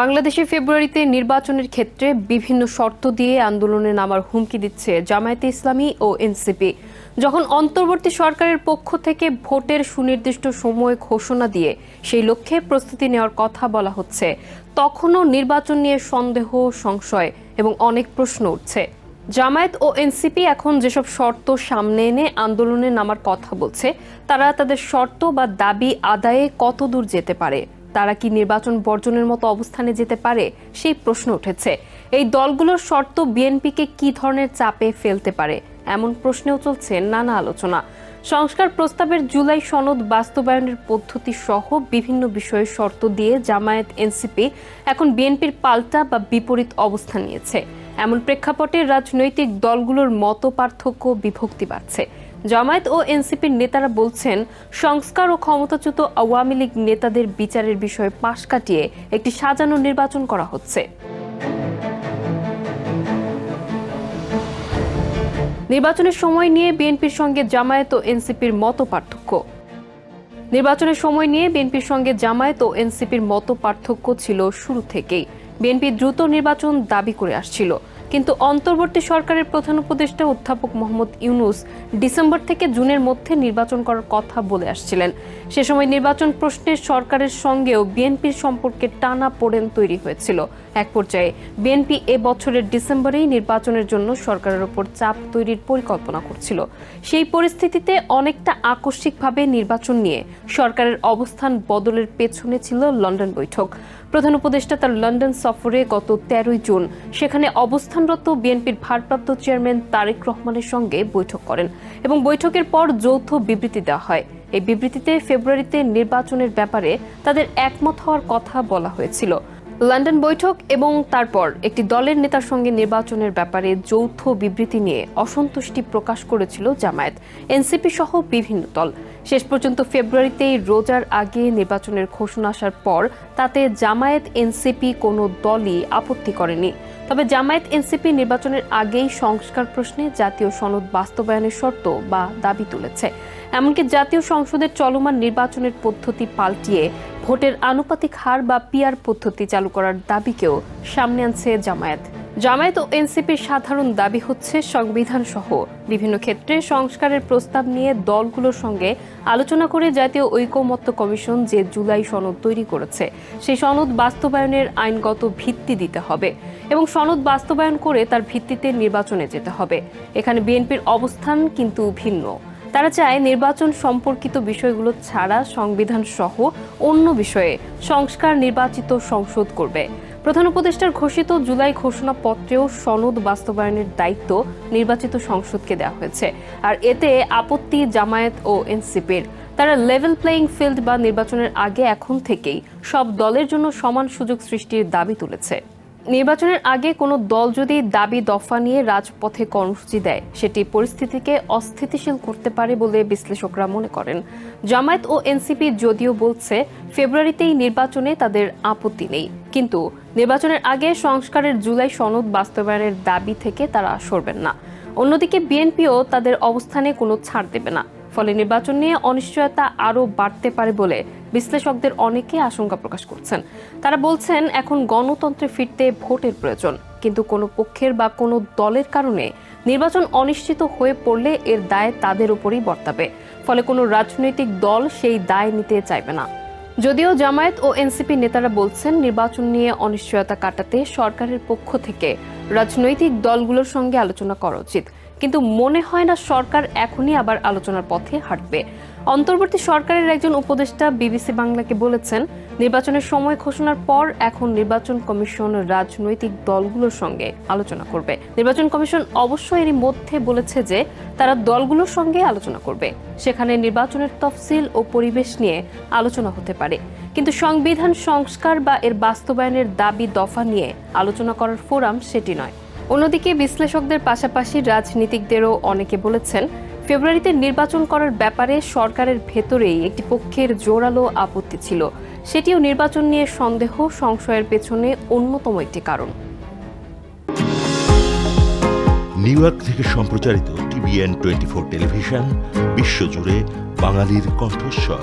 বাংলাদেশে ফেব্রুয়ারিতে নির্বাচনের ক্ষেত্রে বিভিন্ন শর্ত দিয়ে আন্দোলনে নামার হুমকি দিচ্ছে জামায়াতে ইসলামী ও এনসিপি। যখন অন্তর্বর্তী সরকারের পক্ষ থেকে ভোটের সুনির্দিষ্ট সময় ঘোষণা দিয়ে সেই লক্ষ্যে প্রস্তুতি নেওয়ার কথা বলা হচ্ছে, তখনও নির্বাচন নিয়ে সন্দেহ, সংশয় এবং অনেক প্রশ্ন উঠছে। জামায়াত ও এনসিপি এখন যেসব শর্ত সামনে এনে আন্দোলনে নামার কথা বলছে, তারা তাদের শর্ত বা দাবি আদায়ে কত দূর যেতে পারে? তারা কি নির্বাচন বর্জনের মতো অবস্থানে যেতে পারে? সেই প্রশ্ন উঠেছে। এই দলগুলোর শর্ত বিএনপিকে কি ধরনের চাপে ফেলতে পারে? এমন প্রশ্নেও চলছে নানা আলোচনা। সংস্কার প্রস্তাবের জুলাই সনদ বাস্তবায়নের পদ্ধতি সহ বিভিন্ন বিষয়ে শর্ত দিয়ে জামায়াত, এনসিপি এখন বিএনপির পাল্টা বা বিপরীত অবস্থান নিয়েছে। এমন প্রেক্ষাপটে রাজনৈতিক দলগুলোর মত পার্থক্য বিভক্তি বাড়ছে। জামায়াত ও এনসিপির নেতারা বলছেন, সংস্কার ও ক্ষমতাচ্যুত আওয়ামী লীগ নেতাদের বিচারের বিষয়ে পাশ কাটিয়ে একটি সাজানো নির্বাচন করা হচ্ছে। নির্বাচনের সময় নিয়ে বিএনপির সঙ্গে জামায়াত ও এনসিপির মত পার্থক্য নির্বাচনের সময় নিয়ে বিএনপির সঙ্গে জামায়াত ও এনসিপির মত পার্থক্য ছিল শুরু থেকেই। বিএনপি দ্রুত নির্বাচন দাবি করে আসছিল। কিন্তু অন্তর্বর্তী সরকারের প্রধান উপদেষ্টা অধ্যাপক মোহাম্মদ ইউনুস ডিসেম্বর থেকে জুনের মধ্যে নির্বাচন করার কথা বলে আসছিলেন। সে সময় নির্বাচন প্রশ্নে সরকারের সঙ্গেও বিএনপির সম্পর্কে টানা পোড়েন তৈরি হয়েছিল। এক পর্যায়ে বিএনপি এ বছরের ডিসেম্বরেই নির্বাচনের জন্য সরকারের ওপর চাপ তৈরির পরিকল্পনা করছিল। সেই পরিস্থিতিতে অনেকটা আকস্মিকভাবে নির্বাচন নিয়ে সরকারের অবস্থান বদলের পেছনে ছিল লন্ডন বৈঠক। প্রধান উপদেষ্টা তার লন্ডন সফরে গত তেরোই জুন সেখানে অবস্থানরত বিএনপির ভারপ্রাপ্ত চেয়ারম্যান তারেক রহমানের সঙ্গে বৈঠক করেন এবং বৈঠকের পর যৌথ বিবৃতি দেওয়া হয়। এই বিবৃতিতে ফেব্রুয়ারিতে নির্বাচনের ব্যাপারে তাদের একমত হওয়ার কথা বলা হয়েছিল। লন্ডন বৈঠক এবং তারপর একটি দলের নেতার সঙ্গে নির্বাচনের ব্যাপারে যৌথ বিবৃতি নিয়ে অসন্তুষ্টি প্রকাশ করেছিল জামায়াত। এনসিপি সহ বিভিন্ন দল। শেষ পর্যন্ত ফেব্রুয়ারিতেই রোজার আগে নির্বাচনের ঘোষণা আসার পর তাতে জামায়াত, এনসিপি কোনো দলই আপত্তি করেনি। তবে জামায়াত, এনসিপি নির্বাচনের আগেই সংস্কার প্রশ্নে জাতীয় সনদ বাস্তবায়নের শর্ত বা দাবি তুলেছে। এমনকি জাতীয় সংসদের চলমান নির্বাচনের পদ্ধতি পাল্টিয়ে ভোটের আনুপাতিক হার বা পিয়ার পদ্ধতি চালু করার দাবিকেও সামনে আনছে জামায়াত। জামায়াত ও এনসিপির সাধারণ দাবি হচ্ছে সংবিধান সহ বিভিন্ন ক্ষেত্রে সংস্কারের প্রস্তাব নিয়ে দলগুলোর সঙ্গে আলোচনা করে জাতীয় ঐকমত্য কমিশন যে জুলাই সনদ তৈরি করেছে, সেই সনদ বাস্তবায়নের আইনগত ভিত্তি দিতে হবে এবং সনদ বাস্তবায়ন করে তার ভিত্তিতে নির্বাচনে যেতে হবে। এখানে বিএনপির অবস্থান কিন্তু ভিন্ন। তারা চায় নির্বাচন সম্পর্কিত বিষয়গুলো ছাড়া সংবিধান সহ অন্য বিষয়ে সংস্কার নির্বাচিত সংসদ করবে। প্রধান উপদেষ্টার ঘোষিত জুলাই ঘোষণাপত্রেও সনদ বাস্তবায়নের দায়িত্ব নির্বাচিত সংসদকে দেওয়া হয়েছে। আর এতে আপত্তি, জামায়াত ও এনসিপির। তারা লেভেল প্লেয়িং ফিল্ড বা নির্বাচনের আগে এখন থেকেই সব দলের জন্য সমান সুযোগ সৃষ্টির দাবি তুলেছে। নির্বাচনের আগে কোনো দল যদি দাবি দফা নিয়ে রাজপথে কর্মসূচি দেয়, সেটি পরিস্থিতিকে অস্থিতিশীল করতে পারে বলে বিশ্লেষকরা মনে করেন। জামায়াত ও এনসিপি যদিও বলছে, ফেব্রুয়ারিতেই নির্বাচনে তাদের আপত্তি নেই। কিন্তু নির্বাচনের আগে সংস্কারের জুলাই সনদ বাস্তবায়নের দাবি থেকে তারা সরবেন না। অন্যদিকে বিএনপিও তাদের অবস্থানে কোনো ছাড় দেবে না। ফলে নির্বাচন নিয়ে অনিশ্চয়তা আরও বাড়তে পারে বলে বিশ্লেষকদের অনেকে আশঙ্কা প্রকাশ করছেন। তারা বলছেন, এখন গণতন্ত্রে ফিরতে ভোটের প্রয়োজন। কিন্তু কোনো পক্ষের বা কোনো দলের কারণে নির্বাচন অনিশ্চিত হয়ে পড়লে এর দায় তাদের উপরই বর্তাবে। ফলে কোনো রাজনৈতিক দল সেই দায় নিতে চাইবে না। যদিও জামায়াত ও এনসিপি নেতারা বলছেন, নির্বাচন নিয়ে অনিশ্চয়তা কাটাতে সরকারের পক্ষ থেকে রাজনৈতিক দলগুলোর সঙ্গে আলোচনা করা উচিত। কিন্তু মনে হয় না সরকার এখনই আবার আলোচনার পথে হাঁটবে। অন্তর্বর্তী সরকারের একজন উপদেষ্টা বিবিসি বাংলাকে বলেছেন, নির্বাচনের সময় ঘোষণার পর এখন নির্বাচন কমিশন রাজনৈতিক দলগুলোর সঙ্গে আলোচনা করবে। নির্বাচন কমিশন অবশ্য এরই মধ্যে বলেছে যে, তারা দলগুলোর সঙ্গে আলোচনা করবে। সেখানে নির্বাচনের তফসিল ও পরিবেশ নিয়ে আলোচনা হতে পারে। কিন্তু সংবিধান সংস্কার বা এর বাস্তবায়নের দাবি দফা নিয়ে আলোচনা করার ফোরাম সেটি নয়। অন্যদিকে বিশ্লেষকদের পাশাপাশি রাজনীতিকদেরও অনেকে বলেছেন, ফেব্রুয়ারিতে নির্বাচন করার ব্যাপারে সরকারের ভেতরেই একটি পক্ষের জোরালো আপত্তি ছিল। সেটিও নির্বাচন নিয়ে সন্দেহ, সংশয়ের পেছনে অন্যতম একটি কারণ। নিউ ইয়র্ক থেকে সম্প্রচারিত টিভিএন টোয়েন্টি ফোর টেলিভিশন, বিশ্বজুড়ে বাঙালির কণ্ঠস্বর।